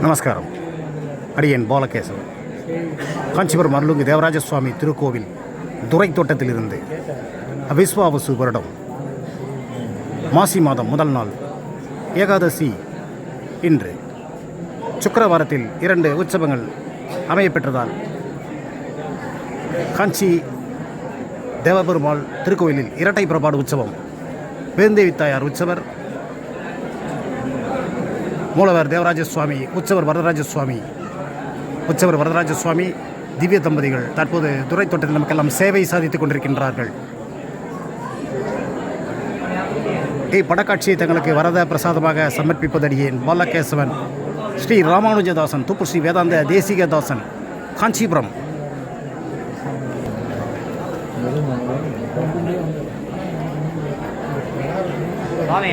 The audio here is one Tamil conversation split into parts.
நமஸ்காரம். அடியேன் பாலகேசவன். காஞ்சிபுரம் அருளுங்கு தேவராஜ சுவாமி திருக்கோவில் துறை தோட்டத்திலிருந்து விஸ்வாவசு வருடம். மாசி மாதம் முதல் நாள் ஏகாதசி இன்று. சுக்கரவாரத்தில் இரண்டு உற்சவங்கள் அமையப்பெற்றதால் காஞ்சி தேவபெருமாள் திருக்கோயிலில் இரட்டை புறப்பாடு உற்சவம் பெருந்தேவி தாயார் உற்சவர் மூலவர் தேவராஜ சுவாமி உற்சவர் வரதராஜ சுவாமி உற்சவர் வரதராஜ சுவாமி திவ்ய தம்பதிகள் தற்போது துறை தோட்டத்தில் நமக்கெல்லாம் சேவை சாதித்துக் கொண்டிருக்கின்றார்கள். இப்படக்காட்சியை தங்களுக்கு வரத பிரசாதமாக சமர்ப்பிப்பதடியேன் பாலகேசவன் ஸ்ரீ ராமானுஜதாசன் தூப்பு ஸ்ரீ வேதாந்த தேசிகதாசன் காஞ்சிபுரம். சுவாமி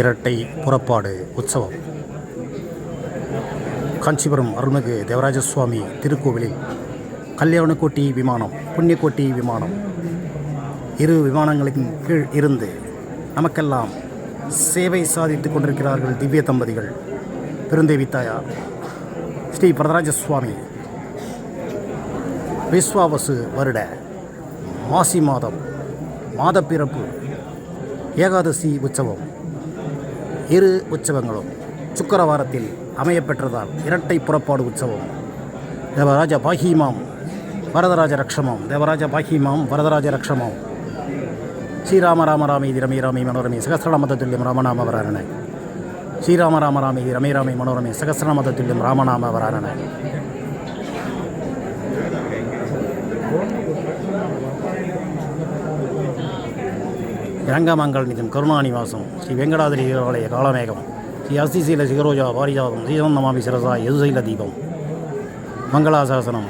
இரட்டை புறப்பாடு உற்சவம். காஞ்சிபுரம் அருள்மிகு தேவராஜ சுவாமி திருக்கோவிலில் கல்யாணக்கோட்டி விமானம் புண்ணியக்கோட்டி விமானம். இரு விமானங்களின் கீழ் இருந்து நமக்கெல்லாம் சேவை சாதித்துக் கொண்டிருக்கிறார்கள் திவ்ய தம்பதிகள். பெருந்தேவி தாயார் ஸ்ரீ வரதராஜ சுவாமி விஸ்வாவசு வருட மாசி மாதம் மாதப்பிறப்பு ஏகாதசி உற்சவம். இரு உற்சவங்களும் சுக்கரவாரத்தில் அமையப்பெற்றதால் இரட்டை புறப்பாடு உற்சவம். தேவராஜ பாகிமாம் வரதராஜ ரக்ஷமம். தேவராஜ பாகிமாம் வரதராஜ ரக்ஷமம். ஸ்ரீராம ராம ராமே ரமே ராமே மனோரமே சகசிரநாமத துல்லியம் ராமநாம வராரண. ஸ்ரீராம ராம ராமே ரமே ராமே மனோரமே சகசிரநாமத துல்லியம் ராமநாம வராரண. ரங்கமங்கல் நிதம் கருணாநிவாசம் ஸ்ரீ வெங்கடாதிரி ஆலய காலமேகம் ஸ்ரீ அஸ்திசீல சிகரோஜா பாரிஜாதம் ஸ்ரீசந்தமாமி சிரசா யதுசைல தீபம். மங்களாசாசனம்.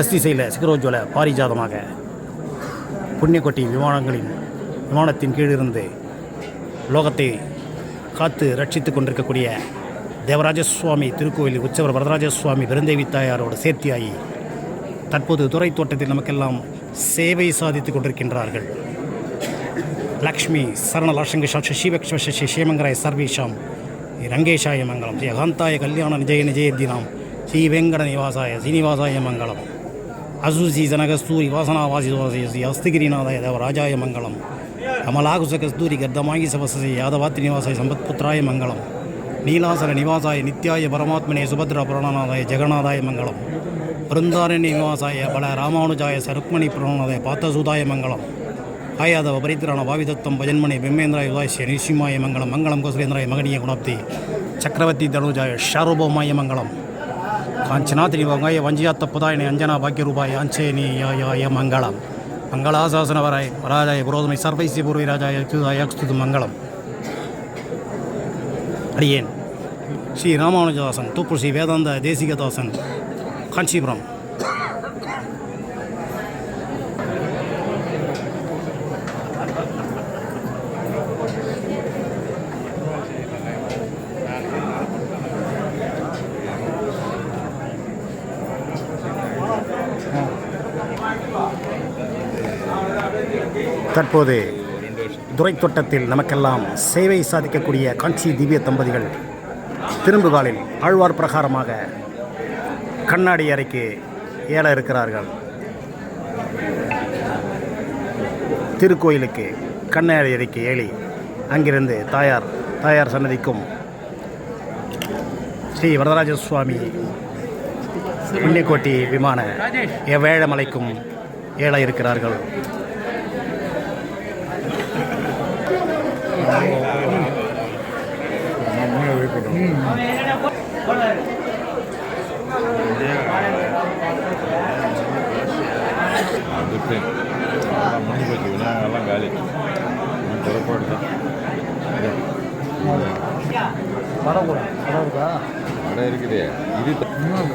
அஸ்திசைல சிகரோஜ்வல பாரிஜாதமாக புண்ணியக்கொட்டி விமானங்களின் விமானத்தின் கீழிருந்து லோகத்தை காத்து ரட்சித்து கொண்டிருக்கக்கூடிய தேவராஜ சுவாமி திருக்கோயில் உற்சவர் வரதராஜ சுவாமி பெருந்தேவி தாயாரோட சேர்த்தியாகி தற்போது துறை தோட்டத்தில் நமக்கெல்லாம் சேவை சாதித்துக் கொண்டிருக்கின்றார்கள். லக்ஷ்மி சரணலாஷங்க சாட்சி ஸ்ரீவக்ஷ்ம சசி ஸ்ரீமங்கராய சர்வேஷாம் ரங்கேஷாய மங்கலம் ஸ்ரீ அகாந்தாய கல்யாண நிஜய நிஜயத்தினாம் ஸ்ரீ வெங்கட நிவாசாய சீனிவாசாய மங்கலம் அசுசி ஜனகஸ்தூரி வாசனாவாசி ஸ்ரீ அஸ்திகிரிநாதாய தேவராஜாய மங்கலம் கமலாகுசகஸ்தூரி கர்தமாகி சவசசி யாதவாத்தி நிவாசாய சம்பத்புத்திராய மங்கலம் நீலாசர நிவாசாய நித்யாய பரமாத்மனே சுபத்ரா புராணநாதாய ஜெகநாதாய மங்கலம் பிருந்தாரண்ய நிவாசாய பல ராமானுஜாய சருக்மணி புராணாதாய பார்த்தசூதாய மங்கலம் ஆயாதவ பரித்திரான பாவிதத்தம் பஜன்மணி பிம்மேந்திராய உதாசிய நிசிமாய மங்கலம் மங்களம் கோசலேந்திராய மகனிய குணாப்தி சக்கரவர்த்தி தனுஜாய ஷாரூபமாய மங்கலம் காஞ்சனாத்திரி வங்காய வஞ்சியாத்த புதாயனை அஞ்சனா பாக்கியரூபாய் ஆஞ்சேனியாய மங்களம். மங்களாசாசன வராய் வராஜாய புரோதமை சர்வைசி பூர்வி ராஜாய அக்ஷுதாய மங்களம். அடியேன். ஸ்ரீ ராமானுஜதாசன் தூப்பு ஸ்ரீ வேதாந்த தேசிகதாசன் காஞ்சிபுரம் தற்போது துறைத்தோட்டத்தில் நமக்கெல்லாம் சேவை சாதிக்கக்கூடிய காஞ்சி திவ்ய தம்பதிகள் திரும்புகாலில் ஆழ்வார் பிரகாரமாக கண்ணாடி அறைக்கு ஏல இருக்கிறார்கள். திருக்கோயிலுக்கு கண்ணாடி அறைக்கு ஏழி அங்கிருந்து தாயார் தாயார் சன்னதிக்கும் ஸ்ரீ வரதராஜ சுவாமி புண்ணியக்கோட்டி விமான எவ்வேழமலைக்கும் ஏழ இருக்கிறார்கள். அதுக்கு அதெல்லாம் முடிஞ்சு போச்சு. விநாயகர்லாம் காலி. புறப்பாடு தான். கடை. இருக்குது. இது அவ்வளோதான்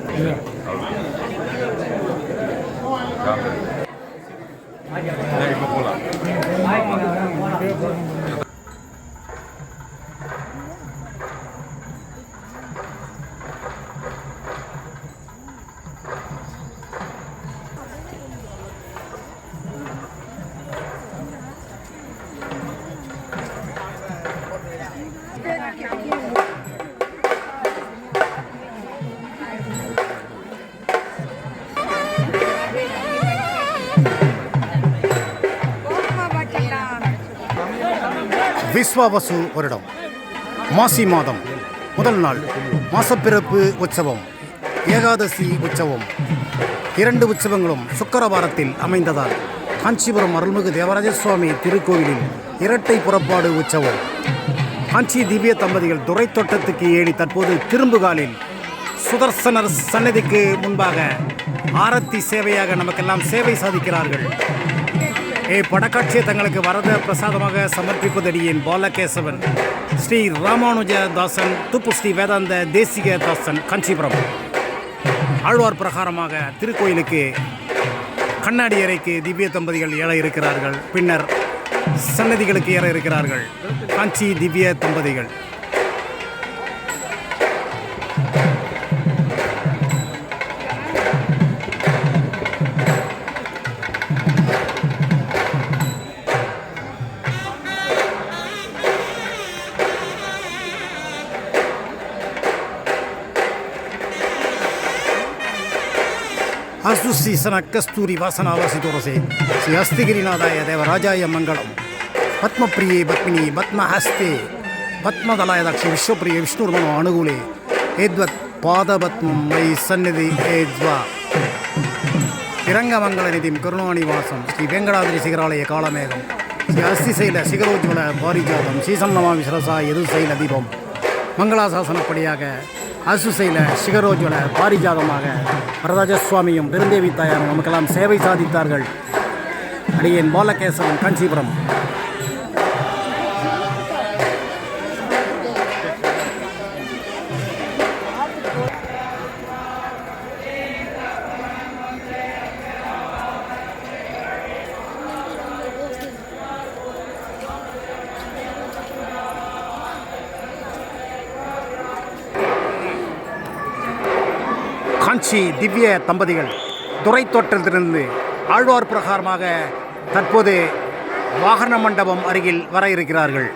பண்ணுங்க. விஸ்வாவசு வருடம். மாசி மாதம். முதல் நாள். மாசப்பிறப்பு உற்சவம். ஏகாதசி உற்சவம். இரண்டு உற்சவங்களும் சுக்கரவாரத்தில் அமைந்ததால் காஞ்சிபுரம் அருள்மிகு தேவராஜ சுவாமி திருக்கோவிலில் இரட்டை புறப்பாடு உற்சவம். காஞ்சி திவ்ய தம்பதிகள் துறை தோட்டத்துக்கு ஏறி தற்போது திரும்புகாலில் சுதர்சனர் சன்னதிக்கு முன்பாக ஆரத்தி சேவையாக நமக்கெல்லாம் சேவை சாதிக்கிறார்கள். ஏ படக்காட்சியை தங்களுக்கு வரத பிரசாதமாக சமர்ப்பிப்பதடியின் பாலகேசவன் ஸ்ரீ ராமானுஜ தாசன் துப்பு ஸ்ரீ வேதாந்த தேசிக தாசன் காஞ்சிபுரம். ஆழ்வார் பிரகாரமாக திருக்கோயிலுக்கு கண்ணாடி அறைக்கு திவ்ய தம்பதிகள் ஏற இருக்கிறார்கள். பின்னர் சன்னதிகளுக்கு ஏற இருக்கிறார்கள். காஞ்சி திவ்ய தம்பதிகள். அசுசீசன கஸ்தூரி வாசனாவாசி துரசே ஸ்ரீ அஸ்திகிரிநாதாய தேவராஜாய மங்களம் பத்மப்பிரியே பத்மினி பத்மஹஸ்தே பத்மதலாய தாட்சி விஸ்வப்பிரிய விஷ்ணுர்மனோ அனுகூலே ஏத்வத் பாதபத்மம் மை சந்நிதி ஏத்வா திரங்கமங்கள நிதிம் கருணாநிவாசம் ஸ்ரீ வெங்கடாதிரி சிகராலய காலமேகம் ஸ்ரீ அஸ்திசைல சிகரோஜ்வல பாரிஜாதம் சரசா எது சைல தீபம் மங்களாசாசனப்படியாக அசுசையில் சிகரோஜ்வல பாரிஜாதமாக வரதாஜ சுவாமியும் பெருந்தேவி தாயாரும் நமக்கெல்லாம் சேவை சாதித்தார்கள். அடியேன் பாலகேசவன் காஞ்சிபுரம். காஞ்சி திவ்ய தம்பதிகள் துறை தோட்டத்திலிருந்து ஆழ்வார் பிரகாரமாக தற்போது வாகன மண்டபம் அருகில் வர இருக்கிறார்கள்.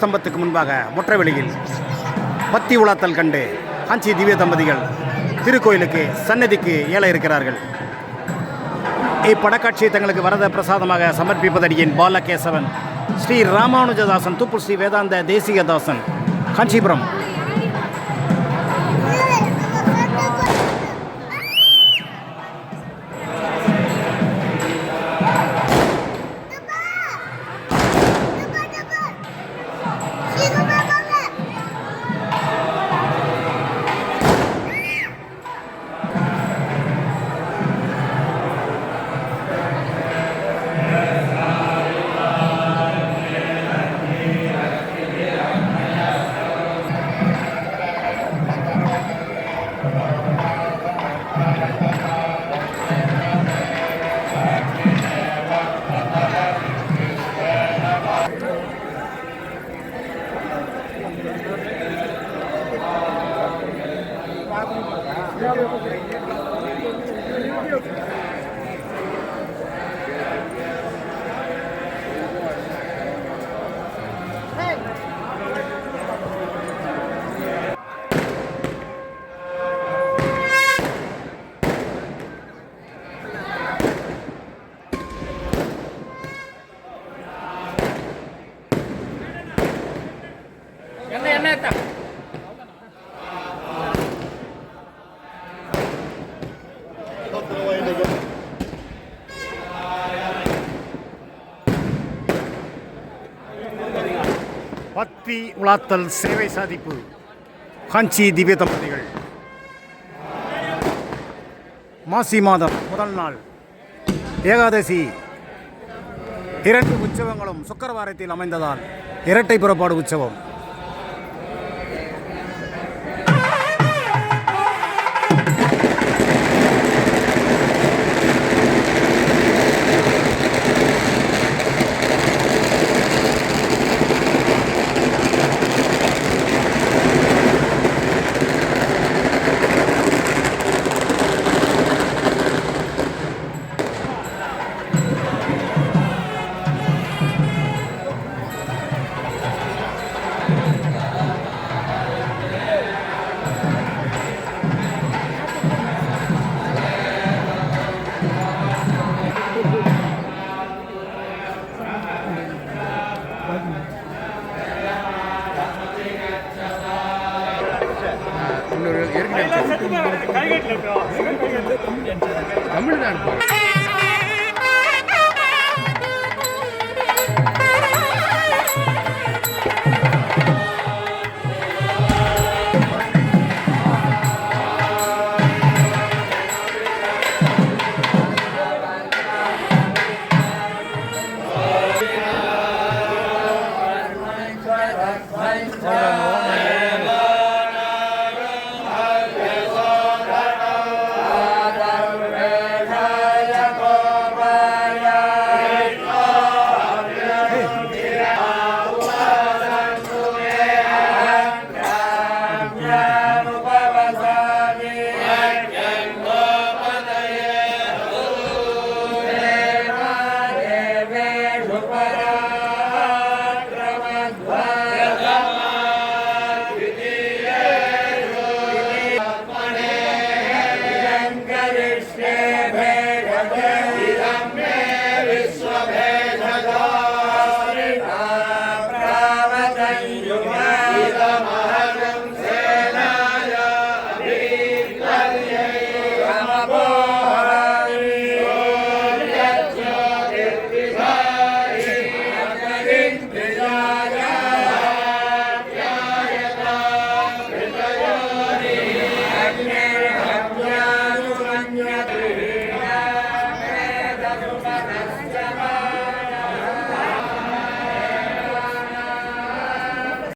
ஸ்தம்பத்துக்கு முன்பாக முற்றவெளியில் பத்தி உலாத்தல் கண்டு காஞ்சி திவ்ய தம்பதிகள் திருக்கோயிலுக்கு சன்னதிக்கு ஏல இருக்கிறார்கள். இப்படக்காட்சியை தங்களுக்கு வரத பிரசாதமாக சமர்ப்பிப்பதடியின் பாலகேசவன் ஸ்ரீ ராமானுஜதாசன் துப்பு ஸ்ரீ வேதாந்த தேசிகதாசன் காஞ்சிபுரம். பி உலாத்தல் சேவை சாதிப்பு. காஞ்சி திவ்ய தம்பதிகள். மாசி மாதம் முதல் நாள். ஏகாதசி. இரண்டு உற்சவங்களும் சுக்கரவாரத்தில் அமைந்ததால் இரட்டை புறப்பாடு உற்சவம்.